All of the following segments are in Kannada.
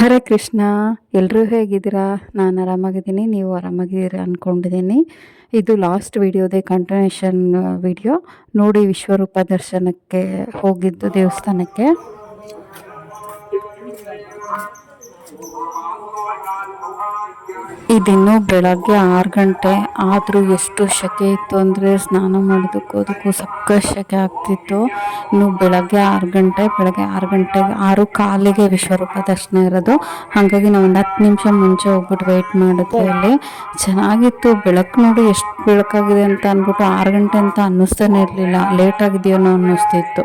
ಹರೇ ಕೃಷ್ಣ ಎಲ್ಲರೂ ಹೇಗಿದ್ದೀರಾ? ನಾನು ಆರಾಮಾಗಿದ್ದೀನಿ, ನೀವು ಆರಾಮಾಗಿದ್ದೀರಾ ಅಂದ್ಕೊಂಡಿದ್ದೀನಿ ಇದು ಲಾಸ್ಟ್ ವಿಡಿಯೋದೇ ಕಂಟಿನ್ಯೂಷನ್ ವಿಡಿಯೋ. ನೋಡಿ ವಿಶ್ವರೂಪ ದರ್ಶನಕ್ಕೆ ಹೋಗಿದ್ದು ದೇವಸ್ಥಾನಕ್ಕೆ. ಇದಿನ್ನೂ ಬೆಳಗ್ಗೆ ಆರು ಗಂಟೆ ಆದರೂ ಎಷ್ಟು ಸೆಕೆ ಇತ್ತು ಅಂದರೆ ಸ್ನಾನ ಮಾಡೋದಕ್ಕೂ ಅದಕ್ಕೂ ಸೆಕೆ ಆಗ್ತಿತ್ತು. ಇನ್ನು ಬೆಳಗ್ಗೆ ಆರು ಗಂಟೆ, ಬೆಳಗ್ಗೆ ಆರು ಗಂಟೆಗೆ ಆರು ಕಾಲಿಗೆ ವಿಶ್ವರೂಪ ದರ್ಶನ ಇರೋದು. ಹಾಗಾಗಿ ನಾವು ಒಂದು ಹತ್ತು ನಿಮಿಷ ಮುಂಚೆ ಹೋಗ್ಬಿಟ್ಟು ವೆಯ್ಟ್ ಮಾಡಿದ್ವಿ ಅಲ್ಲಿ. ಚೆನ್ನಾಗಿತ್ತು. ಬೆಳಕು ನೋಡಿ ಎಷ್ಟು ಬೆಳಕಾಗಿದೆ ಅಂತ ಅಂದ್ಬಿಟ್ಟು ಆರು ಗಂಟೆ ಅಂತ ಅನ್ನಿಸ್ತಾನೆ ಇರಲಿಲ್ಲ. ಲೇಟ್ ಆಗಿದೆಯೋ ಅನ್ನಿಸ್ತಿತ್ತು.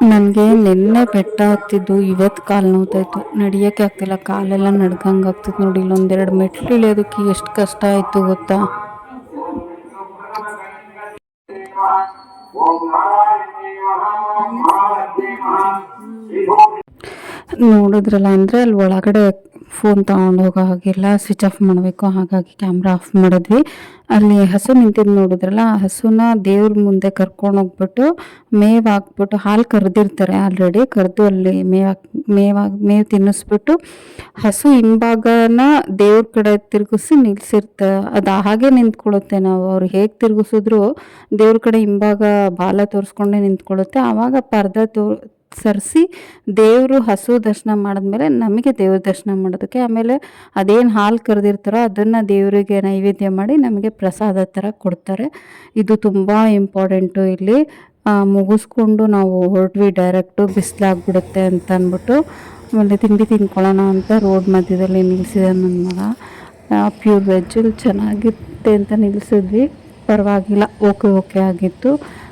ನನಗೆ ನಿನ್ನೆ ಬೆಟ್ಟ ಹತ್ತಿದ್ದು ಇವತ್ತು ಕಾಲು ನೋವ್ತಾಯಿತ್ತು ನಡಿಯೋಕ್ಕೆ ಆಗ್ತಿಲ್ಲ. ಕಾಲೆಲ್ಲ ನಡ್ಗಂಗೆ ಆಗ್ತಿತ್ತು ನೋಡಿ. ಇಲ್ಲೊಂದೆರಡು ಮೆಟ್ಲು ಇಳಿಯೋದಕ್ಕೆ ಎಷ್ಟು ಕಷ್ಟ ಆಯಿತು ಗೊತ್ತಾ? ನೋಡಿದ್ರಲ್ಲ ಅಂದರೆ ಅಲ್ಲಿ ಒಳಗಡೆ ಫೋನ್ ತಗೊಂಡು ಹೋಗೋ ಹಾಗಿಲ್ಲ ಸ್ವಿಚ್ ಆಫ್ ಮಾಡಬೇಕು, ಹಾಗಾಗಿ ಕ್ಯಾಮ್ರಾ ಆಫ್ ಮಾಡಿದ್ವಿ. ಅಲ್ಲಿ ಹಸು ನಿಂತಿದ್ದು ನೋಡಿದ್ರಲ್ಲ, ಆ ಹಸುನ ದೇವ್ರ ಮುಂದೆ ಕರ್ಕೊಂಡು ಹೋಗ್ಬಿಟ್ಟು ಮೇವು ಹಾಕ್ಬಿಟ್ಟು, ಹಾಲು ಕರೆದಿರ್ತಾರೆ ಆಲ್ರೆಡಿ ಕರೆದು ಅಲ್ಲಿ ಮೇವು ಮೇವ್ ಮೇವು ಮೇವು ತಿನ್ನಿಸ್ಬಿಟ್ಟು ಹಸು ಹಿಂಭಾಗನ ದೇವ್ರ ಕಡೆ ತಿರುಗಿಸಿ ನಿಲ್ಸಿರ್ತ. ಅದು ಹಾಗೆ ನಿಂತ್ಕೊಳ್ಳುತ್ತೆ ನಾವು. ಅವ್ರು ಹೇಗೆ ತಿರುಗಿಸಿದ್ರು ದೇವ್ರ ಕಡೆ ಹಿಂಭಾಗ ಬಾಲ ತೋರಿಸ್ಕೊಂಡೇ ನಿಂತ್ಕೊಳ್ಳುತ್ತೆ. ಆವಾಗ ಪರ್ದ ತೋ ಸರಿಸಿ ದೇವರು ಹಸು ದರ್ಶನ ಮಾಡಿದ್ಮೇಲೆ ನಮಗೆ ದೇವ್ರ ದರ್ಶನ ಮಾಡೋದಕ್ಕೆ ಆಮೇಲೆ ಅದೇನು ಹಾಲು ಕರೆದಿರ್ತಾರೋ ಅದನ್ನು ದೇವರಿಗೆ ನೈವೇದ್ಯ ಮಾಡಿ ನಮಗೆ ಪ್ರಸಾದ ಥರ ಕೊಡ್ತಾರೆ. ಇದು ತುಂಬ ಇಂಪಾರ್ಟೆಂಟು ಇಲ್ಲಿ. ಮುಗಿಸ್ಕೊಂಡು ನಾವು ಹೊರಟ್ವಿ ಡೈರೆಕ್ಟು ಬಿಸಿಲಾಗ್ಬಿಡುತ್ತೆ ಅಂತ ಅಂದ್ಬಿಟ್ಟು ಆಮೇಲೆ ತಿಂಡಿ ತಿನ್ಕೊಳ್ಳೋಣ ಅಂತ ರೋಡ್ ಮಧ್ಯದಲ್ಲಿ ನಿಲ್ಲಿಸಿದೆ ನನ್ನ ಮಗ. ಪ್ಯೂರ್ ವೆಜ್ಜಲ್ಲಿ ಚೆನ್ನಾಗಿರುತ್ತೆ ಅಂತ ನಿಲ್ಲಿಸಿದ್ವಿ ಪರವಾಗಿಲ್ಲ ಓಕೆ ಓಕೆ ಆಗಿತ್ತು.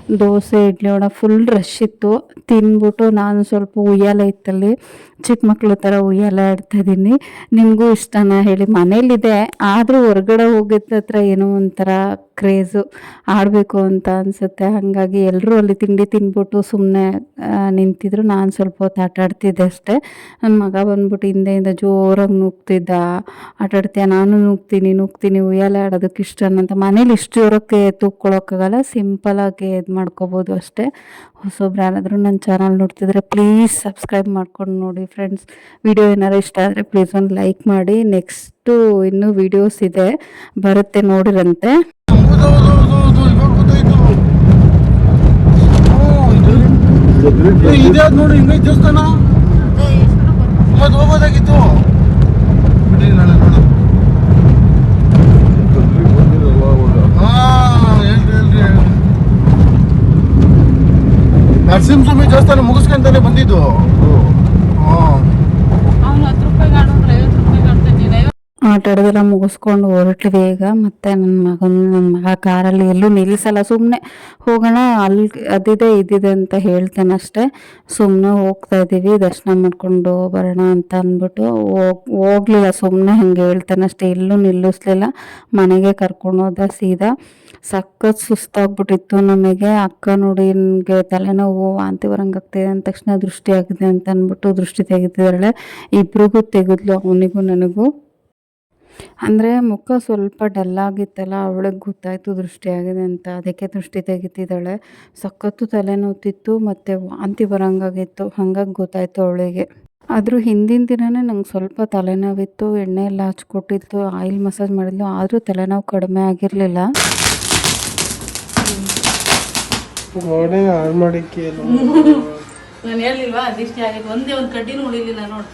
ದೋಸೆ, ಇಡ್ಲಿ ವಡೆ ಫುಲ್ ರಶ್ ಇತ್ತು. ತಿಂದ್ಬಿಟ್ಟು ನಾನು ಸ್ವಲ್ಪ ಉಯ್ಯಾಲೆ ಇತ್ತಲ್ಲಿ. ಚಿಕ್ಕ ಮಕ್ಕಳ ಥರ ಉಯ್ಯಾಲೆ ಇದ್ದೀನಿ. ನಿಮಗೂ ಇಷ್ಟನಾ ಹೇಳಿ. ಮನೇಲಿದೆ. ಆದರೂ ಹೊರಗಡೆ ಹೋಗಿದ್ದ ಹತ್ರ ಏನೋ ಒಂಥರ ಕ್ರೇಜು ಆಡಬೇಕು ಅಂತ ಅನಿಸುತ್ತೆ. ಹಾಗಾಗಿ ಎಲ್ಲರೂ ಅಲ್ಲಿ ತಿಂಡಿ ತಿಂದ್ಬಿಟ್ಟು ಸುಮ್ಮನೆ ನಿಂತಿದ್ರು. ನಾನು ಸ್ವಲ್ಪ ಹೊತ್ತು ಆಟಾಡ್ತಿದ್ದೆ ಅಷ್ಟೇ. ನನ್ನ ಮಗ ಬಂದ್ಬಿಟ್ಟು ಹಿಂದೆಯಿಂದ ಜೋರಾಗಿ ನುಗ್ತಿದ್ದ. ಆಟಾಡ್ತೀಯ ನಾನು ನುಗ್ತೀನಿ ನುಗ್ತೀನಿ. ಉಯ್ಯಾಲೆ ಆಡೋದಕ್ಕೆ ಇಷ್ಟ ಅಂತ ಮನೇಲಿ ಇಷ್ಟು ಜೋರಕ್ಕೆ ತೂಕ್ಕೊಳ್ಳೋಕ್ಕಾಗಲ್ಲ ಸಿಂಪಲಾಗಿ ಇದು ಮಾಡ್ಕೋಬೋದು ಅಷ್ಟೇ. ಹೊಸೊಬ್ರು ಯಾರಾದರೂ ನನ್ನ ಚಾನಲ್ ನೋಡ್ತಿದ್ರೆ ಪ್ಲೀಸ್ ಸಬ್ಸ್ಕ್ರೈಬ್ ಮಾಡ್ಕೊಂಡು ನೋಡಿ ಫ್ರೆಂಡ್ಸ್ ವಿಡಿಯೋ ಏನಾರು ಇಷ್ಟ ಆದರೆ ಪ್ಲೀಸ್ ಒಂದು ಲೈಕ್ ಮಾಡಿ. ನೆಕ್ಸ್ಟು ಇನ್ನೂ ವಿಡಿಯೋಸ್ ಇದೆ. ಬರುತ್ತೆ ನೋಡಿರಂತೆ. ಇದು- ನೋಡಿ ಇನ್ನೇ ದೇವಸ್ಥಾನ? ಹೋಗೋದಾಗಿತ್ತು. ದೇವಸ್ಥಾನ ಮುಗಿಸ್ಕೊಂತಾನೆ ಬಂದಿದ್ದು. ಆಟ ಮುಗಿಸ್ಕೊಂಡು ಹೊರಟ್ವಿ ಈಗ. ಮತ್ತೆ ನನ್ನ ಮಗನ ನನ್ನ ಮಗ ಕಾರಲ್ಲಿ ಎಲ್ಲೂ ನಿಲ್ಲಿಸಲ್ಲ. ಸುಮ್ಮನೆ ಹೋಗೋಣ, ಅಲ್ಲಿ ಅದಿದೆ, ಇದಿದೆ ಅಂತ ಹೇಳ್ತೇನೆ ಅಷ್ಟೇ. ಸುಮ್ಮನೆ ಹೋಗ್ತಾ ಇದ್ದೀವಿ, ದರ್ಶನ ಮಾಡ್ಕೊಂಡು ಬರೋಣ ಅಂತ ಅಂದ್ಬಿಟ್ಟು ಹೋಗ್, ಹೋಗ್ಲಿಲ್ಲ. ಸುಮ್ಮನೆ ಹಂಗೆ ಹೇಳ್ತಾನೆ ಅಷ್ಟೇ. ಎಲ್ಲೂ ನಿಲ್ಲಿಸ್ಲಿಲ್ಲ. ಮನೆಗೆ ಕರ್ಕೊಂಡು ಹೋದ ಸೀದಾ. ಸಖತ್ ಸುಸ್ತಾಗ್ಬಿಟ್ಟಿತ್ತು ನಮಗೆ. ಅಕ್ಕ ನೋಡಿ ನನಗೆ ತಲೆನೋವು ವಾಂತಿ ಬರಂಗೆ ಆಗ್ತಿದೆ ಅಂದ ತಕ್ಷಣ ದೃಷ್ಟಿ ಆಗಿದೆ ಅಂತ ಅಂದ್ಬಿಟ್ಟು ದೃಷ್ಟಿ ತೆಗಿತಿದ್ದಾಳೆ ಇಬ್ರಿಗೂ ತೆಗೆದ್ಲು, ಅವನಿಗೂ ನನಗೂ. ಅಂದರೆ ಮುಖ ಸ್ವಲ್ಪ ಡಲ್ ಆಗಿತ್ತಲ್ಲ ಅವಳಿಗೆ ಗೊತ್ತಾಯಿತು ದೃಷ್ಟಿ ಆಗಿದೆ ಅಂತ. ಅದಕ್ಕೆ ದೃಷ್ಟಿ ತೆಗಿತಿದ್ದಾಳೆ. ಸಖತ್ತು ತಲೆನೋವ್ತಿತ್ತು ಮತ್ತು ವಾಂತಿ ಬರೋಂಗಾಗಿತ್ತು. ಹಾಗಾಗಿ ಗೊತ್ತಾಯಿತು ಅವಳಿಗೆ. ಆದರೂ ಹಿಂದಿನ ದಿನವೇ ನಂಗೆ ಸ್ವಲ್ಪ ತಲೆನೋವಿತ್ತು ಎಣ್ಣೆ ಎಲ್ಲ ಹಚ್ಕೊಟ್ಟಿತ್ತು ಆಯಿಲ್ ಮಸಾಜ್ ಮಾಡಿದ್ಲು. ಆದರೂ ತಲೆನೋವು ಕಡಿಮೆ ಆಗಿರಲಿಲ್ಲ. ಗೋಡೆ ಹಾಳು ಮಾಡಿಕ್ಕೆ ನಾನು ಹೇಳಿಲ್ವಾ ಅದಿಷ್ಟೇ ಆಗಿತ್ತು ಒಂದೇ ಒಂದು ಕಡ್ಡಿನೂ ಉಳಿಲಿಲ್ಲ ನೋಡಿ.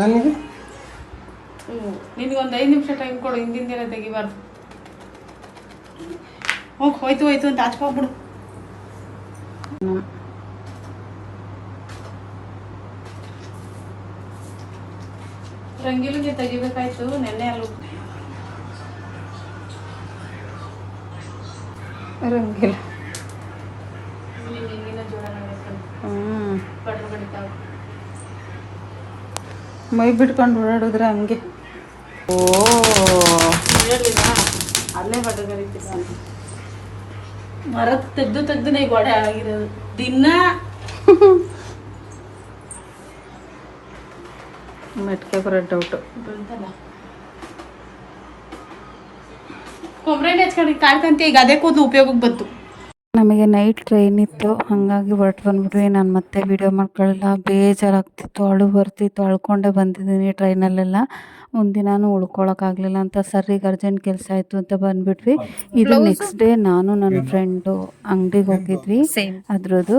ನನಗೆ? ಹ್ಞೂ ನಿನಗೆ ಒಂದು ಐದು ನಿಮಿಷ ಟೈಮ್ ಕೊಡು ಹಿಂದಿನ ದಿನ ತೆಗಿಬಾರ್ದು. ಹೋಗಿ ಹೋಯ್ತು ಹೋಯ್ತು ಅಂತ ಹಚ್ಕೊಬಿಡು ರಂಗಿಲಿಗೆ ತೆಗಿಬೇಕಾಯ್ತು ನೆನ್ನೆ ಅಲ್ಲೂ. ಬಡಿತಾವೆ. ಮೈ ಬಿಟ್ಕೊಂಡು ಓಡಾಡಿದ್ರೆ ಹಂಗೆ. ಓ. ಅಲ್ಲೇ ಬಡ್ರು ಕರಿತಿದ್ದ ಮರ ತೆಗ್ದು ತೆಗ್ದು ಗೋಡೆ ಆಗಿರೋದು. ದಿನ. ಮೆಟ್ಕೆ ಬರೋ ಡೌಟು ಬಂತಲ್ಲ. ಕೊಬ್ಬರಿ ಹಚ್ಕೊಂಡು ಕಾಯ್ಕಂತ ಈಗ ಅದೇ ಕೂದಲು ಉಪಯೋಗಕ್ಕೆ ಬಂತು. ನಮಗೆ ನೈಟ್ ಟ್ರೈನ್ ಇತ್ತು. ಹಾಗಾಗಿ ಹೊರಟು ಬಂದ್ಬಿಟ್ವಿ. ನಾನು ಮತ್ತೆ ವೀಡಿಯೋ ಮಾಡ್ಕೊಳ್ಳಿಲ್ಲ. ಬೇಜಾರಾಗ್ತಿತ್ತು. ಅಳು ಬರ್ತಿತ್ತು. ಅಳ್ಕೊಂಡೇ ಬಂದಿದ್ದೀನಿ ಟ್ರೈನಲ್ಲೆಲ್ಲ ಒಂದಿನಾನು ಉಳ್ಕೊಳಕ್ಕಾಗಲಿಲ್ಲ ಅಂತ ಸರ್ರಿಗೆ ಅರ್ಜೆಂಟ್ ಕೆಲಸ ಆಯಿತು ಅಂತ ಬಂದ್ಬಿಟ್ವಿ. ಇದು ನೆಕ್ಸ್ಟ್ ಡೇ ನಾನು ನನ್ನ ಫ್ರೆಂಡು ಅಂಗಡಿಗೆ ಹೋಗಿದ್ವಿ. ಅದ್ರದ್ದು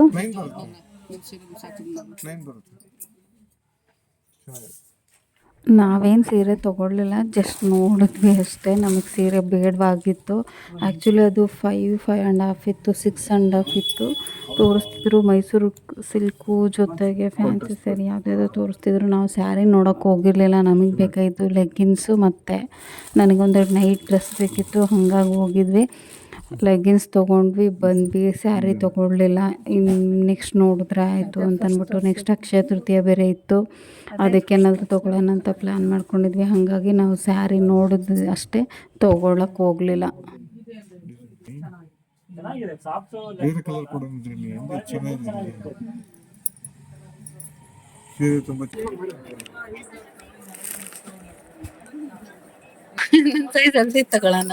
ನಾವೇನು ಸೀರೆ ತೊಗೊಳ್ಲಿಲ್ಲ ಜಸ್ಟ್ ನೋಡಿದ್ವಿ ಅಷ್ಟೇ. ನಮಗೆ ಸೀರೆ ಬೇಡವಾಗಿತ್ತು. ಆ್ಯಕ್ಚುಲಿ ಅದು ಫೈವ್ ಫೈವ್ ಆ್ಯಂಡ್ ಹಾಫ್ ಇತ್ತು ಸಿಕ್ಸ್ ಆ್ಯಂಡ್ ಹಾಫ್ ಇತ್ತು. ತೋರಿಸ್ತಿದ್ರು ಮೈಸೂರು ಸಿಲ್ಕು ಜೊತೆಗೆ ಫ್ಯಾನ್ಸಿ ಸ್ಯಾರಿ ಯಾವುದ್ಯಾವುದೋ ತೋರಿಸ್ತಿದ್ರು. ನಾವು ಸ್ಯಾರಿ ನೋಡೋಕೆ ಹೋಗಿರಲಿಲ್ಲ. ನಮಗೆ ಬೇಕಾಗಿತ್ತು ಲೆಗ್ಗಿನ್ಸು ಮತ್ತು. ನನಗೊಂದೆರಡು ನೈಟ್ ಡ್ರೆಸ್ ಬೇಕಿತ್ತು, ಹಾಗಾಗಿ ಹೋಗಿದ್ವಿ. ಲೆಗ್ಗಿನ್ಸ್ ತೊಗೊಂಡ್ವಿ ಬಂದ್ವಿ ಸ್ಯಾರಿ ತೊಗೊಳ್ಲಿಲ್ಲ ಇನ್ನು ನೆಕ್ಸ್ಟ್ ನೋಡಿದ್ರೆ ಆಯಿತು ಅಂತ ಅಂದ್ಬಿಟ್ಟು ನೆಕ್ಸ್ಟ್ ಅಕ್ಷಯ ತೃತೀಯ ಬೇರೆ ಇತ್ತು. ಅದಕ್ಕೇನಾದರೂ ತೊಗೊಳ್ಳೋಣ ಅಂತ ಪ್ಲ್ಯಾನ್ ಮಾಡ್ಕೊಂಡಿದ್ವಿ. ಹಾಗಾಗಿ ನಾವು ಸ್ಯಾರಿ ನೋಡಿದ್ವಿ ಅಷ್ಟೇ ತೊಗೊಳಕ್ಕೆ ಹೋಗಲಿಲ್ಲ. ಬೇರೆ ಕಲರ್ ಕೊಡೋಣ ಅಂದ್ರೆ ಚೆನ್ನಾಗಿದೆ ಸೀರೆ ತುಂಬಾ ಸೈಜ್ ಅಲ್ಲಿ ತಗೊಳ್ಳೋಣ.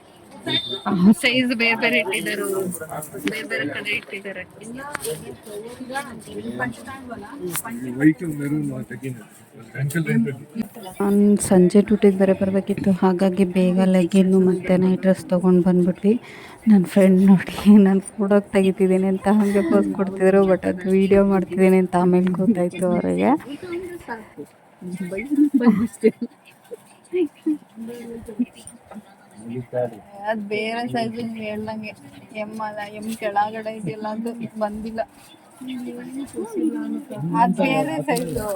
ಸೈಜ್ ಬೇರೆ ಬೇರೆ ಇಟ್ಟಿದ್ದಾರೆ. ಬೇರೆ ಬೇರೆ ಕಡೆ ಇಟ್ಟಿದ್ದಾರೆ. ನಾನು ಸಂಜೆ ಟೂಟಿಗೆ ಬೇರೆ ಬರಬೇಕಿತ್ತು. ಹಾಗಾಗಿ ಬೇಗ ಲೆಗ್ಗಿನ್ನು ಮತ್ತೆ ನೈಟ್ ಡ್ರೆಸ್ ತೊಗೊಂಡು ಬಂದ್ಬಿಟ್ವಿ. ನನ್ನ ಫ್ರೆಂಡ್ ನೋಡಿ ನಾನು ಫೋಟೋಗೆ ತೆಗಿತಿದ್ದೀನಿ ಅಂತ ಹಾಗೆ ಪೋಸ್ ಕೊಡ್ತಿದ್ರು ಬಟ್ ಅದು ವೀಡಿಯೋ ಮಾಡ್ತಿದ್ದೀನಿ ಅಂತ ಆಮೇಲೆ ಗೊತ್ತಾಯ್ತು ಅವರಿಗೆ. ಅದ್ ಬೇರೆ ಸೈಜ್ ನೀವು ಹೇಳ್ದಂಗೆ ಎಂ ಅಲ್ಲ ಎಂ ಕೆಳಗಡೆ ಇದೆಯಲ್ಲ ಅದು ಬಂದಿಲ್ಲ. ಅದ್ ಬೇರೆ ಸೈಜು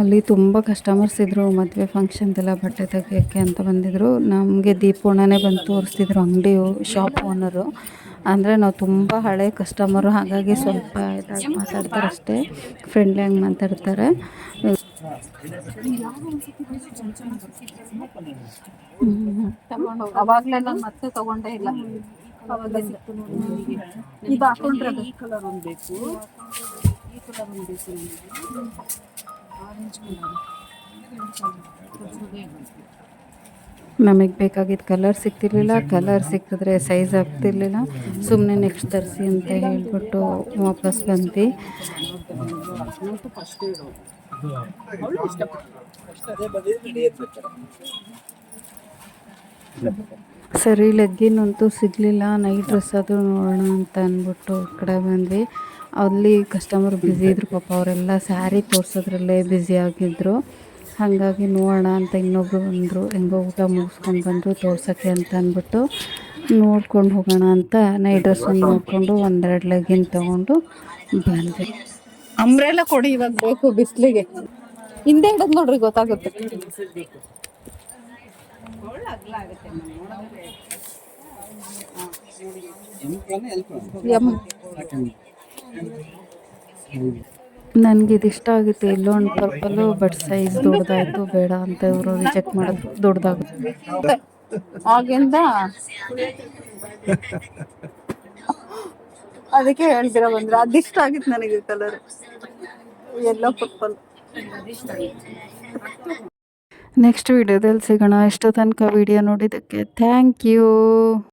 ಅಲ್ಲಿ ತುಂಬ ಕಸ್ಟಮರ್ಸ್ ಇದ್ದರು ಮದುವೆ ಫಂಕ್ಷನ್ದೆಲ್ಲ ಬಟ್ಟೆ ತೆಗಿಯೋಕ್ಕೆ ಅಂತ ಬಂದಿದ್ದರು ನಮಗೆ ದೀಪೋಣನೇ ಬಂದು ತೋರಿಸ್ತಿದ್ರು ಅಂಗಡಿ ಶಾಪ್ ಓನರು ಅಂದರೆ ನಾವು ತುಂಬ ಹಳೆ ಕಸ್ಟಮರು ಹಾಗಾಗಿ ಸ್ವಲ್ಪ ಇದಾಗಿ ಮಾತಾಡ್ತಾರೆ ಅಷ್ಟೇ. ಫ್ರೆಂಡ್ಲಿಯಾಗಿ ಮಾತಾಡ್ತಾರೆ. ಮತ್ತೆ ತಗೊಂಡೇ ಇಲ್ಲ. ಅದು. ನಮಗೆ ಬೇಕಾಗಿದ್ದ ಕಲರ್ ಸಿಗ್ತಿರ್ಲಿಲ್ಲ ಕಲರ್ ಸಿಕ್ಕಿದ್ರೆ ಸೈಜ್ ಆಗ್ತಿರ್ಲಿಲ್ಲ. ಸುಮ್ಮನೆ ನೆಕ್ಸ್ಟ್ ತರಿಸಿ ಅಂತ ಹೇಳಿಬಿಟ್ಟು ವಾಪಸ್ ಬಂದ್ವಿ. ಸರಿ ಲೆಗ್ಗಿನ್ ಅಂತೂ ಸಿಗಲಿಲ್ಲ. ನೈಟ್ ಡ್ರೆಸ್ ಅದು ನೋಡೋಣ ಅಂತ ಅಂದ್ಬಿಟ್ಟು ಕಡೆ ಬಂದ್ವಿ. ಅಲ್ಲಿ ಕಸ್ಟಮರ್ ಬ್ಯುಸಿ ಇದ್ರು ಪಾಪ ಅವರೆಲ್ಲ ಸ್ಯಾರಿ ತೋರಿಸೋದ್ರಲ್ಲೇ ಬ್ಯುಸಿ ಆಗಿದ್ದರು ಹಾಗಾಗಿ ನೋಡೋಣ ಅಂತ ಇನ್ನೊಬ್ಬರು ಬಂದರು, ಹೆಂಗೋ ಊಟ ಮುಗಿಸ್ಕೊಂಡು ಬಂದರು ತೋರ್ಸೋಕ್ಕೆ ಅಂತ ಅಂದ್ಬಿಟ್ಟು ನೋಡ್ಕೊಂಡು ಹೋಗೋಣ ಅಂತ ನೈಟ್ ಡ್ರೆಸ್ ಒಂದು ನೋಡಿಕೊಂಡು ಒಂದೆರಡು ಲಗಿನ್ ತೊಗೊಂಡು ಬಂದೆ. ಅಂಬ್ರೆಲ್ಲ ಕೊಡಿ ಇವಾಗ ಬೇಕು ಬಿಸ್ಲಿಗೆ. ಹಿಂದೆ ಇಡೋದು ನೋಡ್ರಿ ಗೊತ್ತಾಗುತ್ತೆ. ನನಗೆ ಇದು ಇಷ್ಟ ಆಗುತ್ತೆ. ಎಲ್ಲೋ ಒಂದು ಪರ್ಪಲ್ಲು ಬಟ್ ಸೈಜ್ ದೊಡ್ಡದಾಯಿತು ಬೇಡ ಅಂತ ಇವರು ರಿಜೆಕ್ಟ್ ಮಾಡೋದು ದೊಡ್ಡದಾಗುತ್ತೆ ಆಗಿಂದ ಅದಕ್ಕೆ ಹೇಳ್ತೀರ ಬಂದ್ರೆ ಅದಿಷ್ಟ ಆಗಿತ್ತು ನನಗೆ ಕಲರ್ ಎಲ್ಲೋ ಪರ್ಪಲ್ ನೆಕ್ಸ್ಟ್ ವಿಡಿಯೋದಲ್ಲಿ ಸಿಗೋಣ. ಇಷ್ಟು ತನಕ ವಿಡಿಯೋ ನೋಡಿದ್ದಕ್ಕೆ ಥ್ಯಾಂಕ್ ಯು